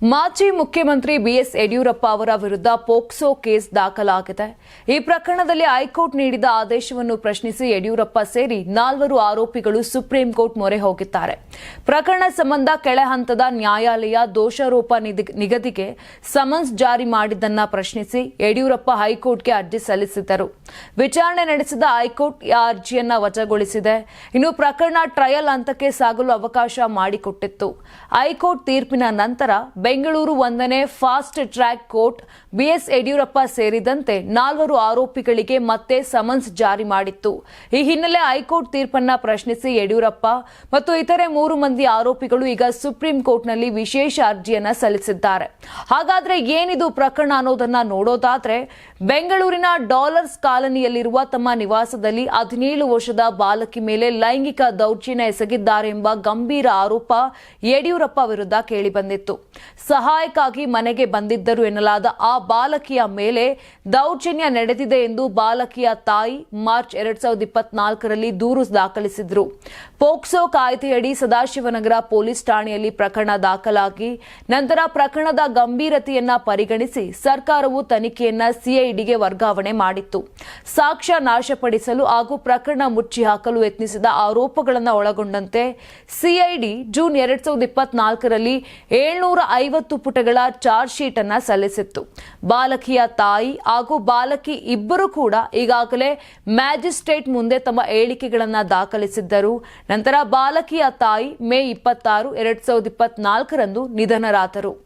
ಮಾಜಿ ಮುಖ್ಯಮಂತ್ರಿ ಬಿಎಸ್ ಯಡಿಯೂರಪ್ಪ ಅವರ ವಿರುದ್ಧ ಪೋಕ್ಸೋ ಕೇಸ್ ದಾಖಲಾಗಿದೆ. ಈ ಪ್ರಕರಣದಲ್ಲಿ ಹೈಕೋರ್ಟ್ ನೀಡಿದ ಆದೇಶವನ್ನು ಪ್ರಶ್ನಿಸಿ ಯಡಿಯೂರಪ್ಪ ಸೇರಿ ನಾಲ್ವರು ಆರೋಪಿಗಳು ಸುಪ್ರೀಂ ಕೋರ್ಟ್ ಮೊರೆ ಹೋಗಿದ್ದಾರೆ. ಪ್ರಕರಣ ಸಂಬಂಧ ಕೆಳ ಹಂತದ ನ್ಯಾಯಾಲಯ ದೋಷಾರೋಪ ನಿಗದಿಗೆ ಸಮನ್ಸ್ ಜಾರಿ ಮಾಡಿದ್ದನ್ನ ಪ್ರಶ್ನಿಸಿ ಯಡಿಯೂರಪ್ಪ ಹೈಕೋರ್ಟ್ಗೆ ಅರ್ಜಿ ಸಲ್ಲಿಸಿದ್ದರು. ವಿಚಾರಣೆ ನಡೆಸಿದ ಹೈಕೋರ್ಟ್ ಈ ಅರ್ಜಿಯನ್ನ ವಜಾಗೊಳಿಸಿದೆ. ಇನ್ನು ಪ್ರಕರಣ ಟ್ರಯಲ್ ಹಂತಕ್ಕೆ ಸಾಗಲು ಅವಕಾಶ ಮಾಡಿಕೊಟ್ಟಿತ್ತು. ಹೈಕೋರ್ಟ್ ತೀರ್ಪಿನ ನಂತರ ಬೆಂಗಳೂರು ಒಂದನೇ fast track court, B S Yediyurappa ಸೇರಿದಂತೆ ನಾಲ್ವರು ಆರೋಪಿಗಳಿಗೆ ಮತ್ತೆ ಸಮನ್ಸ್ ಜಾರಿ ಮಾಡಿತ್ತು. ಈ ಹಿನ್ನೆಲೆ ಹೈಕೋರ್ಟ್ ತೀರ್ಪನ್ನ ಪ್ರಶ್ನಿಸಿ ಯಡಿಯೂರಪ್ಪ ಮತ್ತು ಇತರೆ ಮೂರು ಮಂದಿ ಆರೋಪಿಗಳು ಈಗ ಸುಪ್ರೀಂ ಕೋರ್ಟ್ನಲ್ಲಿ ವಿಶೇಷ ಅರ್ಜಿಯನ್ನ ಸಲ್ಲಿಸಿದ್ದಾರೆ. ಹಾಗಾದ್ರೆ ಏನಿದು ಪ್ರಕರಣ ಅನ್ನೋದನ್ನ ನೋಡೋದಾದ್ರೆ, ಬೆಂಗಳೂರಿನ ಡಾಲರ್ಸ್ ಕಾಲನಿಯಲ್ಲಿರುವ ತಮ್ಮ ನಿವಾಸದಲ್ಲಿ ಹದಿನೇಳು ವರ್ಷದ ಬಾಲಕಿ ಮೇಲೆ ಲೈಂಗಿಕ ದೌರ್ಜನ್ಯ ಎಸಗಿದ್ದಾರೆ ಎಂಬ ಗಂಭೀರ ಆರೋಪ ಯಡಿಯೂರಪ್ಪ ವಿರುದ್ಧ ಕೇಳಿಬಂದಿತ್ತು ಸಹಾಯಕ್ಕಾಗಿ ಮನೆಗೆ ಬಂದಿದ್ದರು ಎನ್ನಲಾದ ಆ ಬಾಲಕಿಯ ಮೇಲೆ ದೌರ್ಜನ್ಯ ನಡೆದಿದೆ ಎಂದು ಬಾಲಕಿಯ ತಾಯಿ ಮಾರ್ಚ್ ಎರಡ್ ಸಾವಿರದ ಇಪ್ಪತ್ನಾಲ್ಕರಲ್ಲಿ ದೂರು ದಾಖಲಿಸಿದ್ರು. ಪೋಕ್ಸೋ ಕಾಯ್ದೆಯಡಿ ಸದಾಶಿವನಗರ ಪೊಲೀಸ್ ಠಾಣೆಯಲ್ಲಿ ಪ್ರಕರಣ ದಾಖಲಾಗಿ ನಂತರ ಪ್ರಕರಣದ ಗಂಭೀರತೆಯನ್ನ ಪರಿಗಣಿಸಿ ಸರ್ಕಾರವು ತನಿಖೆಯನ್ನ ಸಿಐಡಿಗೆ ವರ್ಗಾವಣೆ ಮಾಡಿತ್ತು. ಸಾಕ್ಷ್ಯ ನಾಶಪಡಿಸಲು ಹಾಗೂ ಪ್ರಕರಣ ಮುಚ್ಚಿ ಹಾಕಲು ಯತ್ನಿಸಿದ ಆರೋಪಗಳನ್ನು ಒಳಗೊಂಡಂತೆ ಸಿಐಡಿ ಜೂನ್ ಎರಡ್ ಸಾವಿರದ ಇಪ್ಪತ್ನಾಲ್ಕರಲ್ಲಿ ಏಳ್ನೂರ ಐವತ್ತು ಪುಟಗಳ ಚಾರ್ಜ್ ಶೀಟ್ ಅನ್ನ ಸಲ್ಲಿಸಿತ್ತು. ಬಾಲಕಿಯ ತಾಯಿ ಹಾಗೂ ಬಾಲಕಿ ಇಬ್ಬರು ಕೂಡ ಈಗಾಗಲೇ ಮ್ಯಾಜಿಸ್ಟ್ರೇಟ್ ಮುಂದೆ ತಮ್ಮ ಹೇಳಿಕೆಗಳನ್ನ ದಾಖಲಿಸಿದ್ದರು. ನಂತರ ಬಾಲಕಿಯ ತಾಯಿ ಮೇ ಇಪ್ಪತ್ತಾರು, ಎರಡ್ ಸಾವಿರದ ಇಪ್ಪತ್ನಾಲ್ಕರಂದು ನಿಧನರಾದರು.